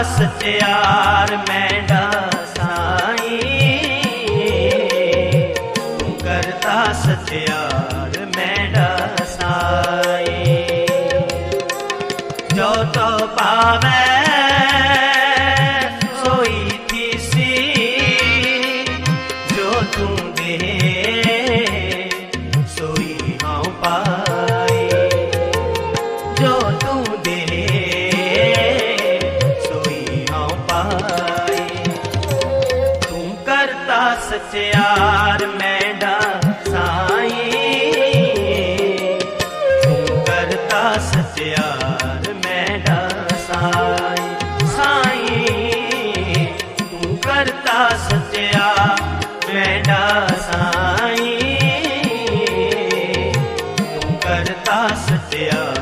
ਸਚਿਆਰ ਮੈਂ ਸੱਚਿਆ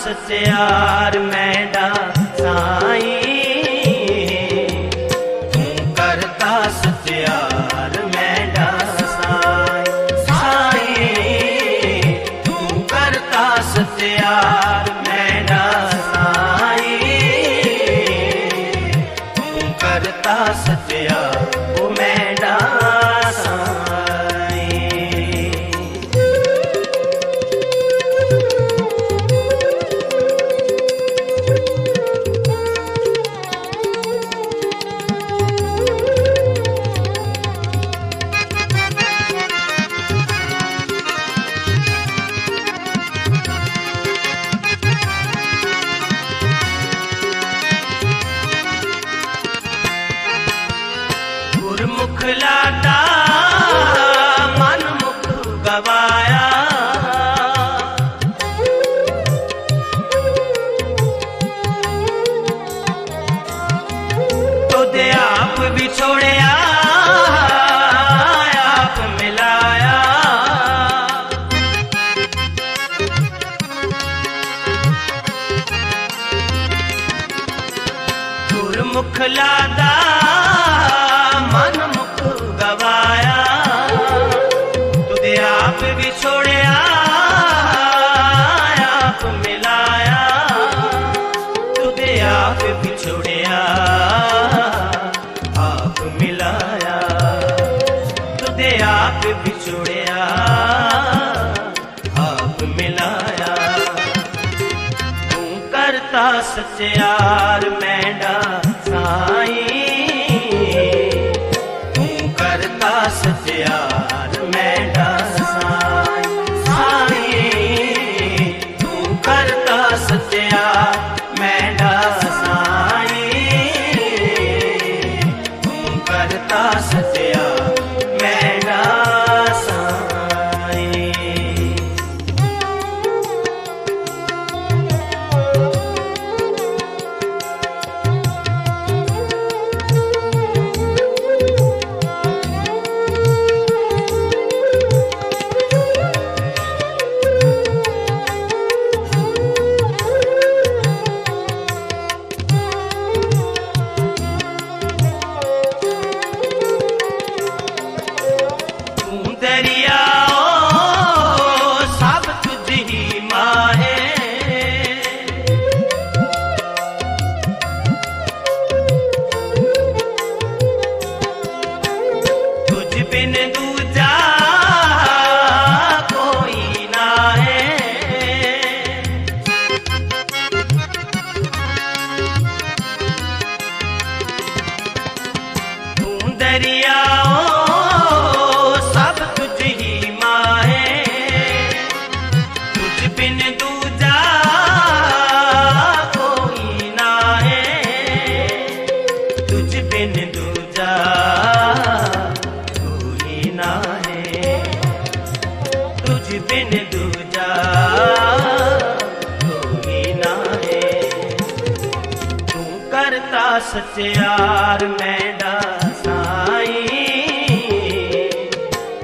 ਸਚਿਆਰ ਮੈਂਡਾ ਸਾਈ ਤੂੰ ਕਰਤਾ ਸਤਿਆ से यार मैं ਕਰਤਾ ਮੈਂ ਮੈਡਾ ਸਾਈ।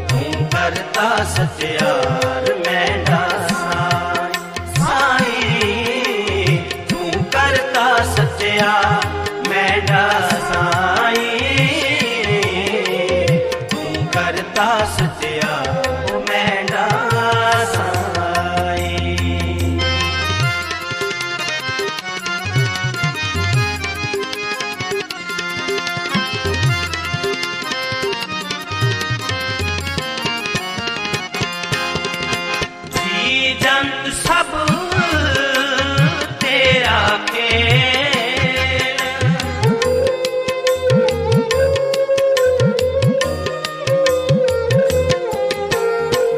ਤੂੰ ਕਰਤਾ ਸਚਿਆਰ ਸਭ ਤੇਰਾ ਖੇਲ।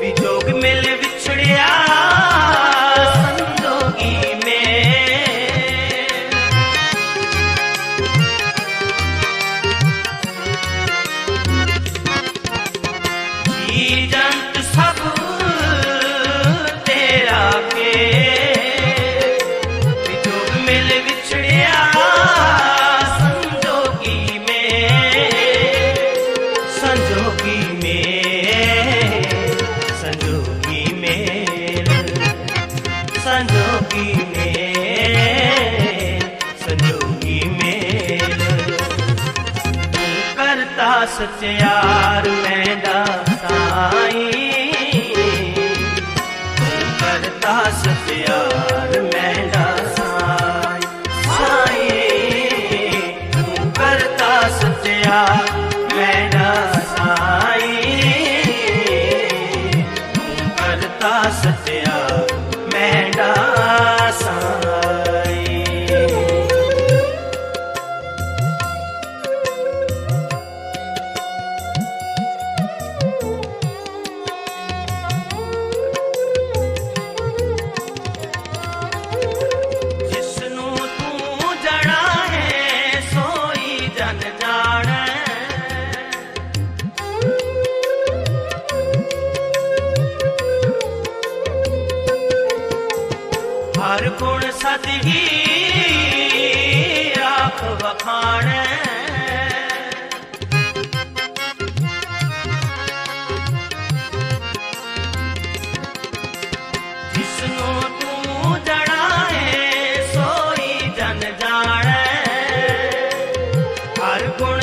ਵਿਜੋਗ ਮਿਲ ਵਿਛੜਿਆ ਸੰਜੋਗੀ ਮੇਲ। ਜੀ ਜੰਤ ਕਰਤਾ ਸਚਿਆਰ ਮੈਡਾ ਸਾਈ ਤੂੰ ਕਰਤਾ ਸਚਿਆਰ ਮੈਡਾ ਸਾਈ ਸਾਈ ਤੂੰ ਕਰਤਾ ਸਚਿਆਰ ਸਦਹੀ ਆਖ ਵਖਾਣੈ ਜਿਸਨੂੰ ਤੂੰ ਜਣਾ ਸੋਈ ਜਨ ਜਾਣੈ ਹਰ ਗੁਣ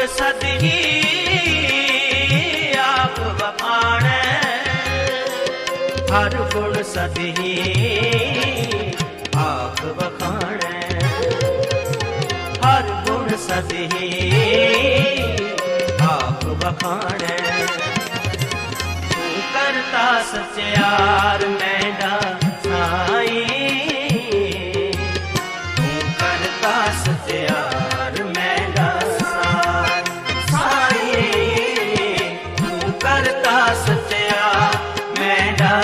ਸਦਹੀ ਸਦਹੀ ਆਪ ਵਖਾਣੈ ਤੂੰ ਕਰਤਾ ਸਚਿਆਰ ਮੈਡਾ ਸਾਈ। ਤੂੰ ਕਰਤਾ ਸਚਿਆਰ ਮੈਡਾ ਸਾਈ ਸਾਈ। ਤੂੰ ਕਰਤਾ ਸਚਿਆਰ ਮੈਡਾ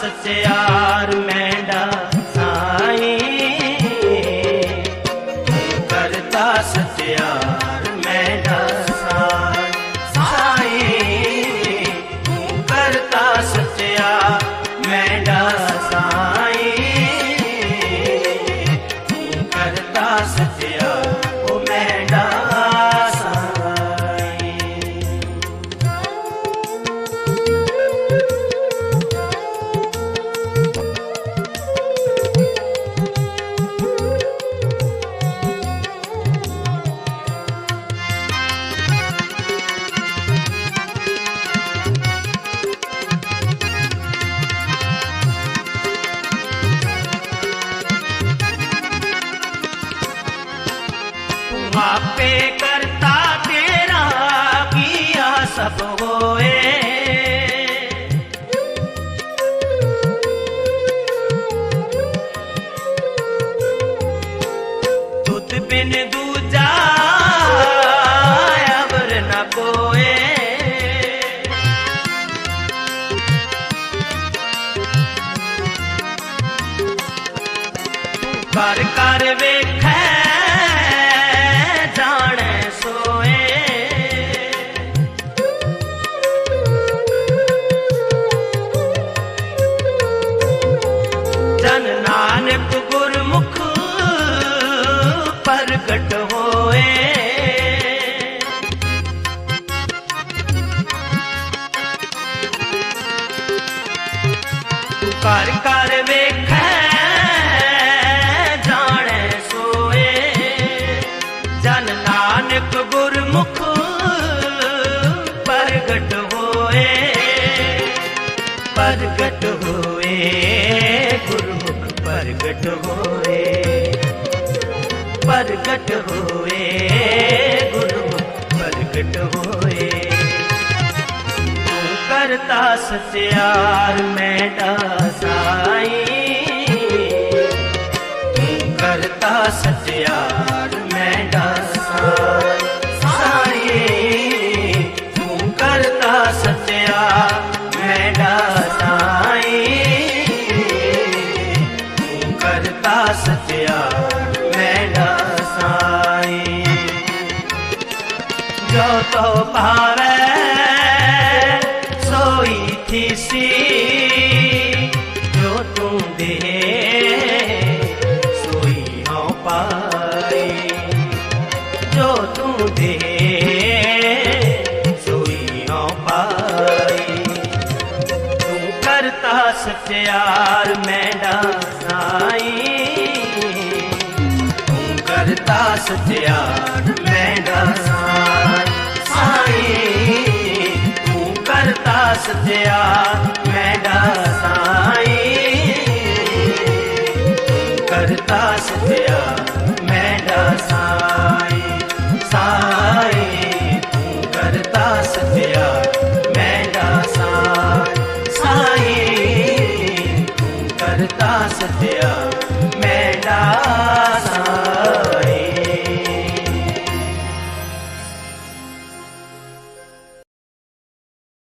ਸਚਿਆਰ ਮੈਂ tiene duda. ਨਾਨਕ ਗੁਰਮੁਖ ਪ੍ਰਗਟ ਹੋਏ ਪ੍ਰਗਟ ਹੋਏ, ਗੁਰਮੁਖ ਪ੍ਰਗਟ ਹੋਏ ਪ੍ਰਗਟ ਹੋਏ, ਗੁਰਮੁਖ ਪ੍ਰਗਟ ਹੋਏ। ਤੂੰ ਕਰਤਾ ਸਤਿਆਰ ਮੈਂ ਦਾਸਾਈ ਤੂੰ ਕਰਤਾ ਸਤਿਆਰ ਪਿਆਰ ਮੈਂ ਡਾਸਾਈ ਤੂੰ ਕਰਤਾ ਸਚਿਆਰ ਮੈਂ ਡਾਸਾਈ ਸਾਈ ਤੂੰ ਕਰਤਾ ਸਚਿਆਰ ਮੈਂ ਡਾਸਾਈ